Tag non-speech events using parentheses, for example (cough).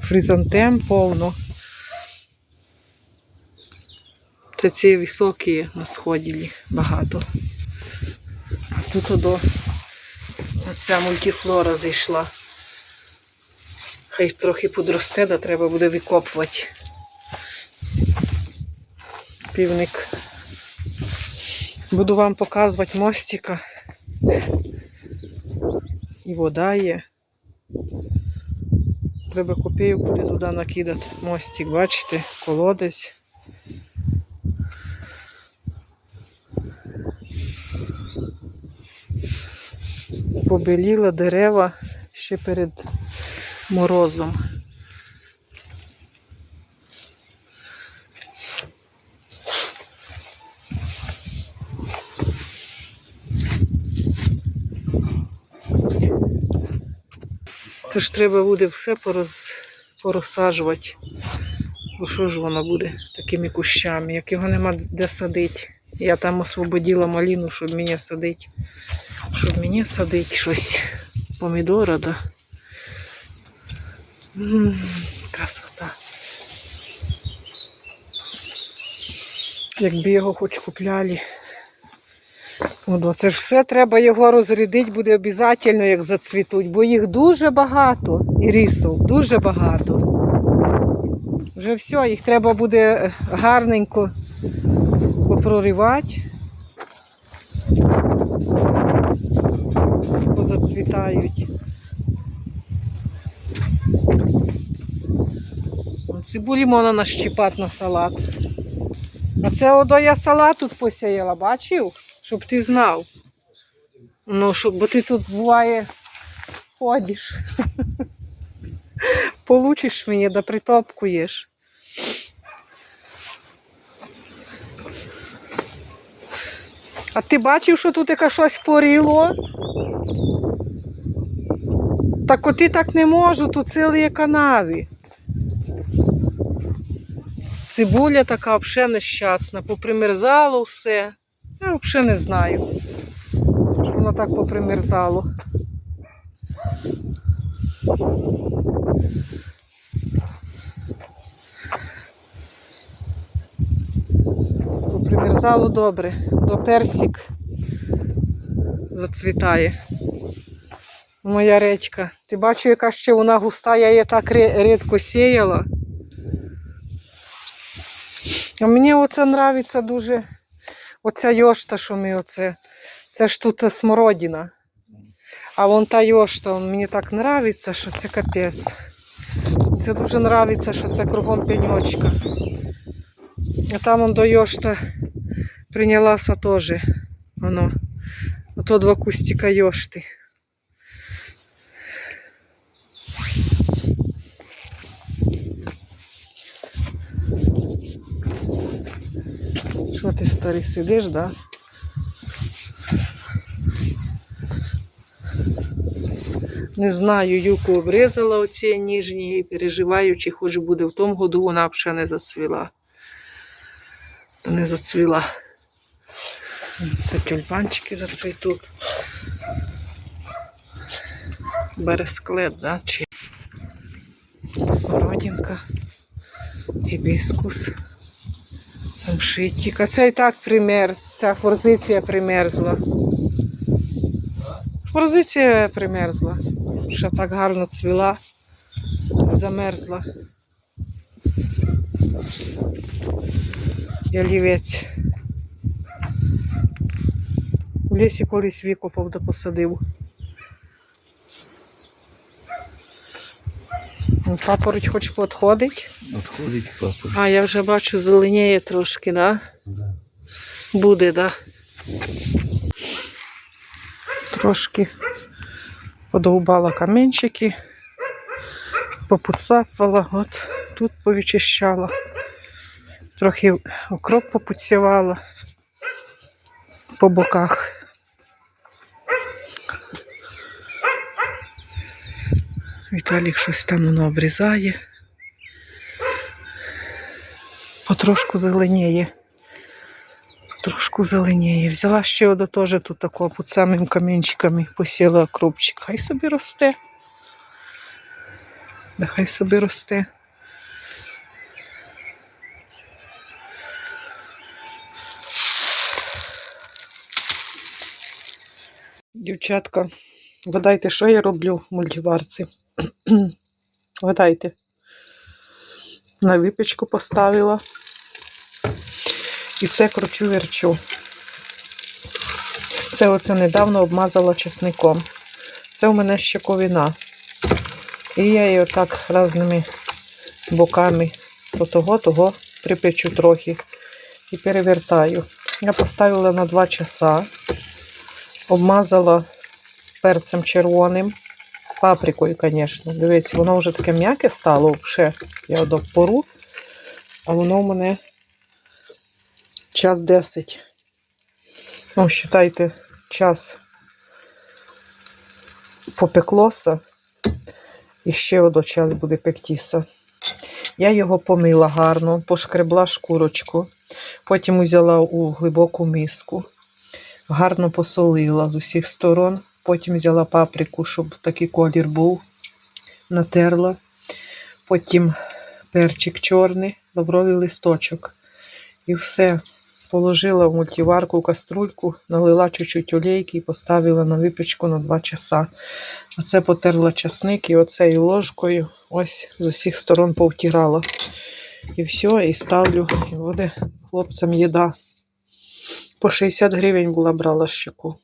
Фризантем повно. Це ці високі на сході багато. А тут одо ця мультифлора зайшла. Хай трохи подросте, да треба буде викопувати. Півник. Буду вам показувати мостика. І вода є. Треба копійку куди туди накидати мостик, бачите, колодець. Побеліла дерева ще перед морозом. Тож треба буде все пороз... порозсаджувати. Бо що ж воно буде такими кущами, як його нема де садити. Я там освободила маліну, щоб мені садити. Щоб мені садити щось. Помідора, да. М, Красота. Якби його хоч купляли. От, це ж все треба його розрядити, буде обов'язково, як зацвітуть, бо їх дуже багато, ірисів, дуже багато. Вже все, їх треба буде гарненько попроривати. Позацвітають. Цибулі можна нащипати на салат. А це одо я салат тут посіяла, бачив? Щоб ти знав. Ну, щоб, бо ти тут буває ходиш. (laughs) Получиш мені, да притопкуєш. А ти бачив, що тут яке щось поріло? Так оти так не можу, тут цілі канави. Цибуля така взагалі нещасна, попримерзало все. Взагалі не знаю, що воно так попримерзало. Попримерзало добре, до персик зацвітає. Моя редька. Ти бачиш, яка ще вона густа, я її так рідко сіяла. А мені оце нравиться дуже. Оця йошта, що ми оце. Це ж тут смородина. А вон та йошта, мені так подобається, що це капець. Це дуже подобається, що це кругом пеньочка. А там он до йошта прийнялася теж. Воно. Ото два кустика йошти. Ти старий сидиш, да? Не знаю, юку обрізала оці ніжні і переживаю, чи хоч буде в тому году вона взагалі не зацвіла. То не зацвіла. Це тюльпанчики зацвітуть. Бересклет, да? Чи смородинка, гібіскус. Самшитик. А це і так примерз. Ця форзиція примерзла. Форзиція примерзла. Ще так гарно цвіла. Замерзла. Ялівець. У лісі колись викопав да посадив. Ну, Папороть хоч підходить. Отходить папа. А, я вже бачу, зеленіє трошки, да? Да. Буде, да? Трошки подовбала камінчики, попуцапала, от тут повичищала. Трохи укроп попуцювала по боках. Віталік щось там воно обрізає. Потрошку зеленіє. Трошку зеленіє. Взяла ще одо теж тут такого під самим камінчиками посіла кропчик. Хай собі росте. Нехай собі росте. Дівчатка, вгадайте, що я роблю в мультиварці? (clears throat) Вгадайте. На випічку поставила. І це кручу верчу. Це оце недавно обмазала чесником. Це у мене щековина. І я її отак різними боками то того, того припечу трохи і перевертаю. Я поставила на 2 часа, обмазала перцем червоним, паприкою, звісно. Дивіться, воно вже таке м'яке стало, ще я до пору, а воно у мене час 10. Ну, вважайте, час попеклося. І ще одо час буде пектіса. Я його помила гарно, пошкребла шкурочку, потім взяла у глибоку миску, гарно посолила з усіх сторон, потім взяла паприку, щоб такий колір був, натерла, потім перчик чорний, лавровий листочок. І все. Положила в мультиварку каструльку, налила чуть-чуть олійки і поставила на випічку на 2 часа. Оце потерла часник і оцею ложкою ось з усіх сторон повтирала. І все, і ставлю, і буде хлопцям їда. По 60 гривень була брала щеку.